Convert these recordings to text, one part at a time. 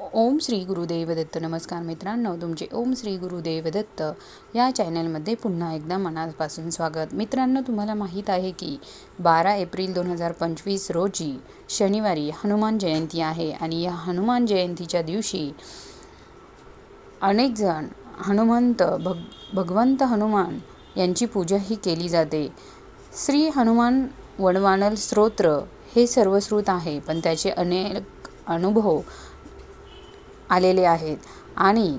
ओम श्री गुरुदेव दत्त नमस्कार मित्रांनो तुमचे ओम श्री गुरुदेव दत्त या चॅनलमध्ये पुन्हा एकदा मनापासून स्वागत. मित्रांनो तुम्हाला माहीत आहे की बारा एप्रिल दोन हजार पंचवीस रोजी शनिवारी हनुमान जयंती आहे आणि या हनुमान जयंतीच्या दिवशी अनेक जण हनुमंत भग भगवंत हनुमान यांची पूजाही केली जाते. श्री हनुमान वणवानल स्तोत्र हे सर्वश्रुत आहे पण त्याचे अनेक अनुभव आलेले आहेत. आणि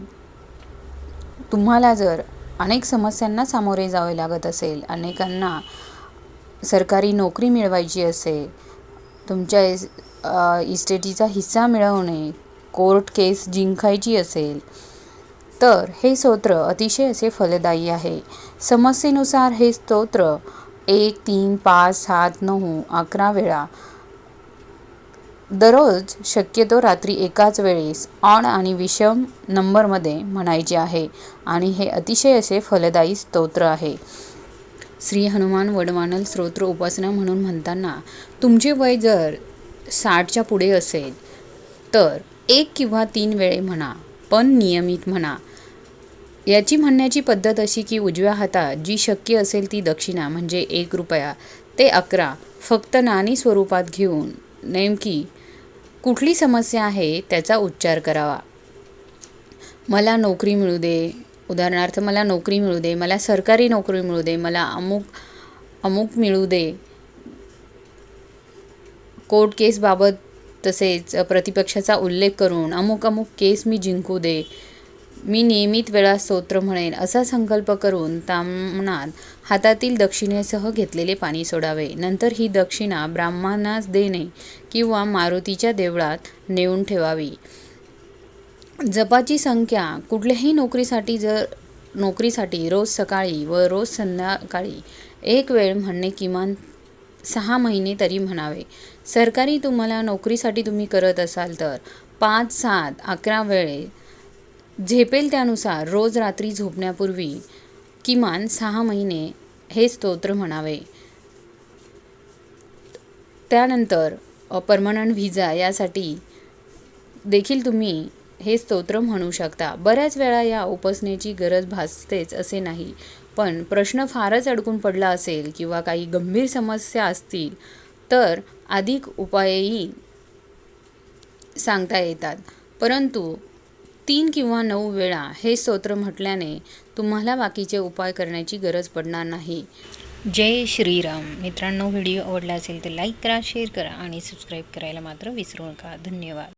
तुम्हाला जर अनेक समस्यांना सामोरे जावे लागत असेल अनेकांना सरकारी नोकरी मिळवायची असेल तुमच्या इस इस्टेटीचा हिस्सा मिळवणे कोर्ट केस जिंकायची असेल तर हे स्तोत्र अतिशय असे फलदायी आहे. समस्येनुसार हे स्तोत्र एक तीन पाच सात नऊ अकरा वेळा दररोज शक्यतो रात्री एकाच वेळेस ऑण आणि विषम नंबरमध्ये म्हणायचे आहे आणि हे अतिशय असे फलदायी स्तोत्र आहे. श्री हनुमान वडवानल स्तोत्र उपासना म्हणून म्हणताना तुमचे वय जर साठच्या पुढे असेल तर एक किंवा तीन वेळे म्हणा पण नियमित म्हणा. याची म्हणण्याची पद्धत अशी की उजव्या हातात जी शक्य असेल ती दक्षिणा म्हणजे एक रुपया ते अकरा फक्त नाणी स्वरूपात घेऊन नेमकी कुठली समस्या आहे त्याचा उच्चार करावा. मला नोकरी मिळू दे. उदाहरणार्थ मला नोकरी मिळू दे मला सरकारी नोकरी मिळू दे मला अमुक अमुक मिळू दे. कोर्ट केसबाबत तसेच प्रतिपक्षाचा उल्लेख करून अमुक अमुक केस मी जिंकू दे. मी नियमित वेळा स्तोत्र म्हणेन असा संकल्प करून तामणात हातातील दक्षिणेसह घेतलेले पाणी सोडावे. नंतर ही दक्षिणा ब्राह्मणास देणे किंवा मारुतीच्या देवळात नेऊन ठेवावी. जपाची संख्या कुठल्याही नोकरीसाठी जर नोकरीसाठी रोज सकाळी व रोज संध्याकाळी एक वेळ म्हणणे किमान सहा महिने तरी म्हणावे. सरकारी तुम्हाला नोकरीसाठी तुम्ही करत असाल तर पाच सात अकरा वेळे झेपेल त्यानुसार रोज रात्री झोपण्यापूर्वी किमान सहा महिने हे स्तोत्र म्हणावे. त्यानंतर परमनंट व्हिजा यासाठी देखील तुम्ही हे स्तोत्र म्हणू शकता. बऱ्याच वेळा या उपासनेची गरज भासतेच असे नाही पण प्रश्न फारच अडकून पडला असेल किंवा काही गंभीर समस्या असतील तर अधिक उपायही सांगता येतात. परंतु तीन किंवा नऊ वेळा हे स्तोत्र म्हटल्याने तुम्हाला बाकीचे उपाय करण्याची गरज पडणार नाही. जय श्रीराम. मित्रांनो व्हिडिओ आवडला असेल तर लाईक करा शेअर करा आणि सबस्क्राईब करायला मात्र विसरू नका. धन्यवाद.